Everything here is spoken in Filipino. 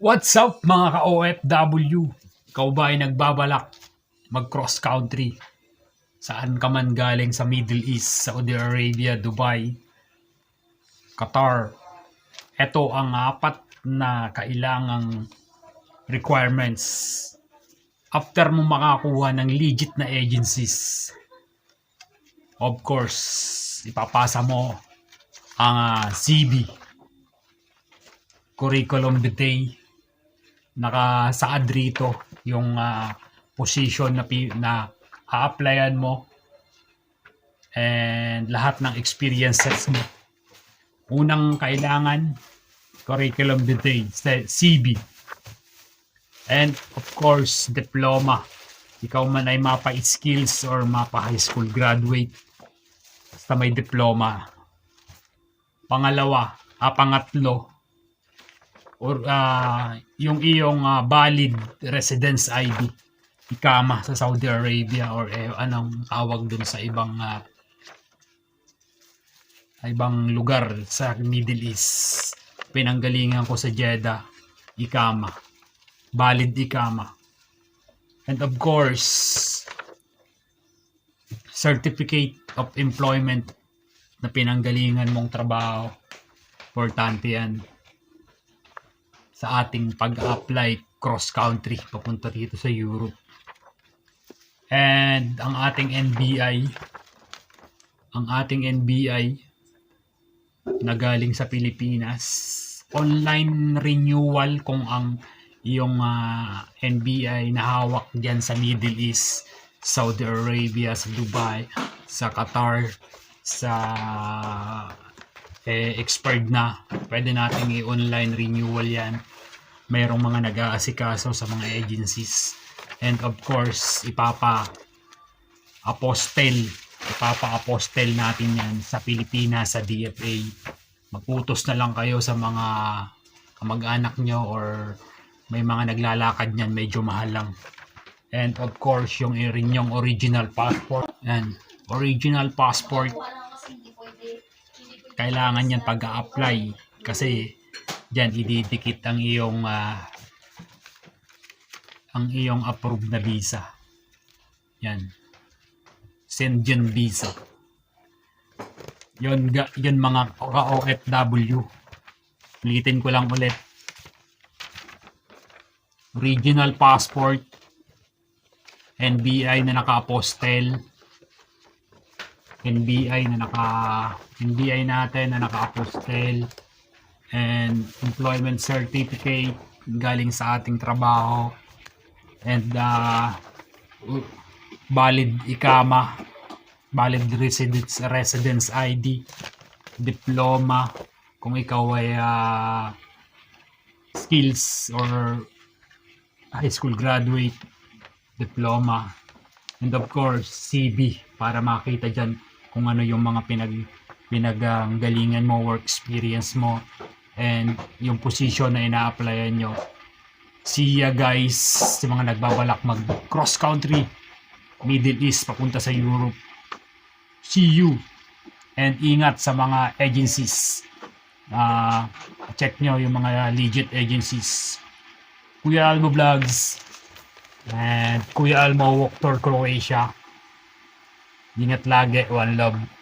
What's up mga ka-OFW? Ikaw ba ay nagbabalak mag-cross country? Saan ka man galing sa Middle East, Saudi Arabia, Dubai, Qatar? Ito ang apat na kailangang requirements after mo makakuha ng legit na agencies. Of course, ipapasa mo ang ah, CV curriculum vitae nakasaad rito yung ah, position na na a-applyan mo and lahat ng experiences mo. Unang kailangan curriculum vitae, CV. And of course, diploma. Ikaw man ay mapa skills or mapa high school graduate. Basta may diploma. Pangalawa, ah, pangatlo, or ah, yung iyong ah, valid residence ID ikama sa Saudi Arabia or eh, anong tawag dun sa ibang ah, ibang lugar sa Middle East. Pinanggalingan ko sa Jeddah. Ikama valid ikama and of course certificate of employment na pinanggalingan mong trabaho. Importante yan sa ating pag-apply cross country papunta dito sa Europe. And ang ating NBI, ang ating NBI na galing sa Pilipinas, online renewal kung ang iyong ah, NBI na hawak diyan sa Middle East, Saudi Arabia, sa Dubai, sa Qatar, sa eh, expired na. Pwede nating i-online renewal yan. Mayroong mga nag-aasikaso sa mga agencies. And of course, ipapa apostel. Ipapa-apostel natin yan sa Pilipinas, sa DFA. Magutos na lang kayo sa mga kamag-anak nyo or may mga naglalakad niyan medyo mahal lang. And of course, yung yung original passport. And original passport kailangan yan pag apply kasi diyan ididikit ang iyong ah, ang iyong approved na visa. Yan. Schengen visa. Yon yon mga ka-OFW. Ulitin ko lang ulit. Original passport, NBI na naka-apostel, NBI na naka NBI natin na naka-apostel and employment certificate galing sa ating trabaho. And uh, valid ikama valid residence residence ID diploma. Kung ikaw ay ah, skills or high school graduate diploma. And of course CV para makita dyan kung ano yung mga pinag pinaggalingan mo, work experience mo and yung position na ina-applyan nyo. See ya guys sa mga nagbabalak mag cross country Middle East papunta sa Europe. See you and ingat sa mga agencies. Ah, check nyo yung mga legit agencies. Kuya Almo Vlogs and Kuya Almo Walk Tour Croatia. Ingat lagi. One love.